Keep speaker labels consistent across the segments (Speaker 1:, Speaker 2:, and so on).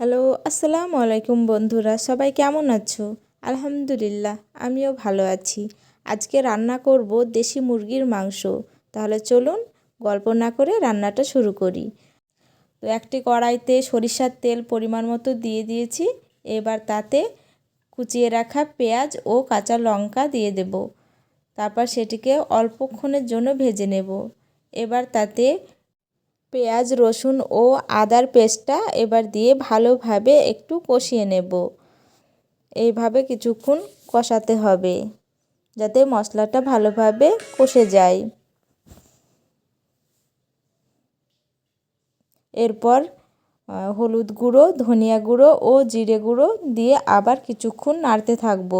Speaker 1: Hello, আসসালামু আলাইকুম বন্ধুরা, সবাই কেমন আছো? আলহামদুলিল্লাহ, আমিও ভালো আছি। আজকে রান্না করব দেশি মুরগির মাংস। তাহলে চলুন, গল্প না করে রান্নাটা শুরু করি। তো একটি কড়াইতে সরিষার তেল পরিমাণ মতো দিয়ে দিয়েছি। এবার তাতে কুচিয়ে রাখা পেঁয়াজ ও কাঁচা লঙ্কা দিয়ে দেব। তারপর সেটিকে অল্পক্ষণের জন্য ভেজে নেব। এবার তাতে পেঁয়াজ, রসুন ও আদার পেস্টটা এবার দিয়ে ভালোভাবে একটু কষিয়ে নেব। এইভাবে কিছুক্ষণ কষাতে হবে যাতে মশলাটা ভালোভাবে কষে যায়। এরপর হলুদ গুঁড়ো, ধনিয়া গুঁড়ো ও জিরে গুঁড়ো দিয়ে আবার কিছুক্ষণ নাড়তে থাকব।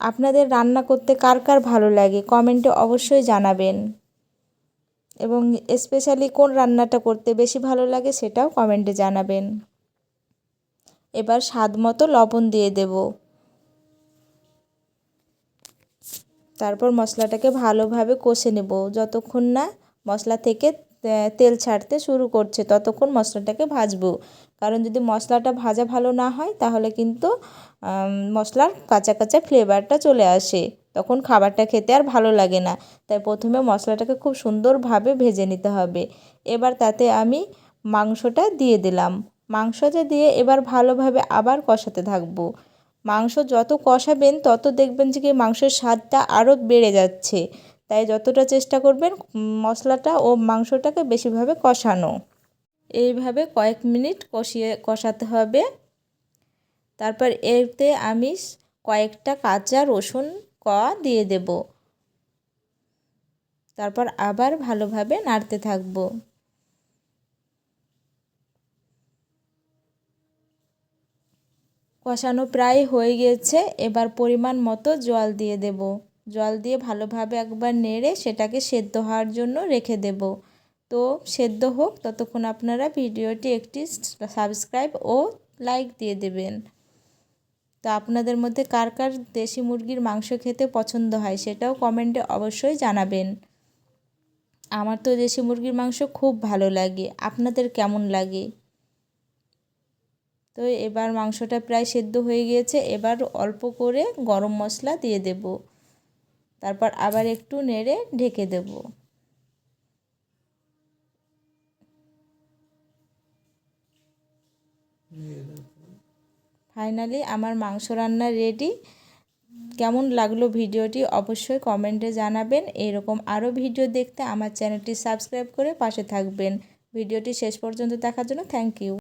Speaker 1: আপনাদের রান্না করতে কার কার ভালো লাগে কমেন্টে অবশ্যই জানাবেন। এবং স্পেশালি কোন রান্নাটা করতে বেশি ভালো লাগে সেটাও কমেন্টে জানাবেন। এবার স্বাদ মতো লবণ দিয়ে দেব। তারপর মশলাটাকে ভালোভাবে কষে নেব। যতক্ষণ না মশলা থেকে তেল ছাড়তে শুরু করছে, ততক্ষণ মশলাটাকে ভাজবো। কারণ যদি মশলাটা ভাজা ভালো না হয়, তাহলে কিন্তু মশলার কাঁচা কাঁচা ফ্লেভারটা চলে আসে। তখন খাবারটা খেতে আর ভালো লাগে না। তাই প্রথমে মশলাটাকে খুব সুন্দরভাবে ভেজে নিতে হবে। এবার তাতে আমি মাংসটা দিয়ে দিলাম। মাংসটা দিয়ে এবার ভালোভাবে আবার কষাতে থাকব। মাংস যত কষাবেন, তত দেখবেন যে কি মাংসের স্বাদটা আরও বেড়ে যাচ্ছে। তাই যতটা চেষ্টা করবেন, মশলাটা ও মাংসটাকে বেশিভাবে কষানো। এইভাবে কয়েক মিনিট কষিয়ে, কষাতে হবে। তারপর এতে আমি কয়েকটা কাঁচা রসুন কোয়া দিয়ে দেব। তারপর আবার ভালোভাবে নাড়তে থাকব। কষানো প্রায় হয়ে গিয়েছে এবার পরিমাণ মতো জল দিয়ে দেব। জল দিয়ে ভালোভাবে একবার নেড়ে সেটাকে সেদ্ধ হওয়ার জন্য রেখে দেব। তো সেদ্ধ হোক, ততক্ষণ আপনারা ভিডিওটি একটি সাবস্ক্রাইব ও লাইক দিয়ে দেবেন। তো আপনাদের মধ্যে কার কার দেশি মুরগির মাংস খেতে পছন্দ হয় সেটাও কমেন্টে অবশ্যই জানাবেন। আমার তো দেশি মুরগির মাংস খুব ভালো লাগে। আপনাদের কেমন লাগে? তো এবার মাংসটা প্রায় সেদ্ধ হয়ে গিয়েছে, এবার অল্প করে গরম মশলা দিয়ে দেব। তারপর আবার একটু নেড়ে ঢেকে দেব। ফাইনালি আমার মাংস রান্না রেডি কেমন লাগল ভিডিওটি অবশ্যই কমেন্টে জানাবেন। এরকম আরও ভিডিও দেখতে আমার চ্যানেলটি সাবস্ক্রাইব করে পাশে থাকবেন। ভিডিওটি শেষ পর্যন্ত দেখার জন্য থ্যাংক ইউ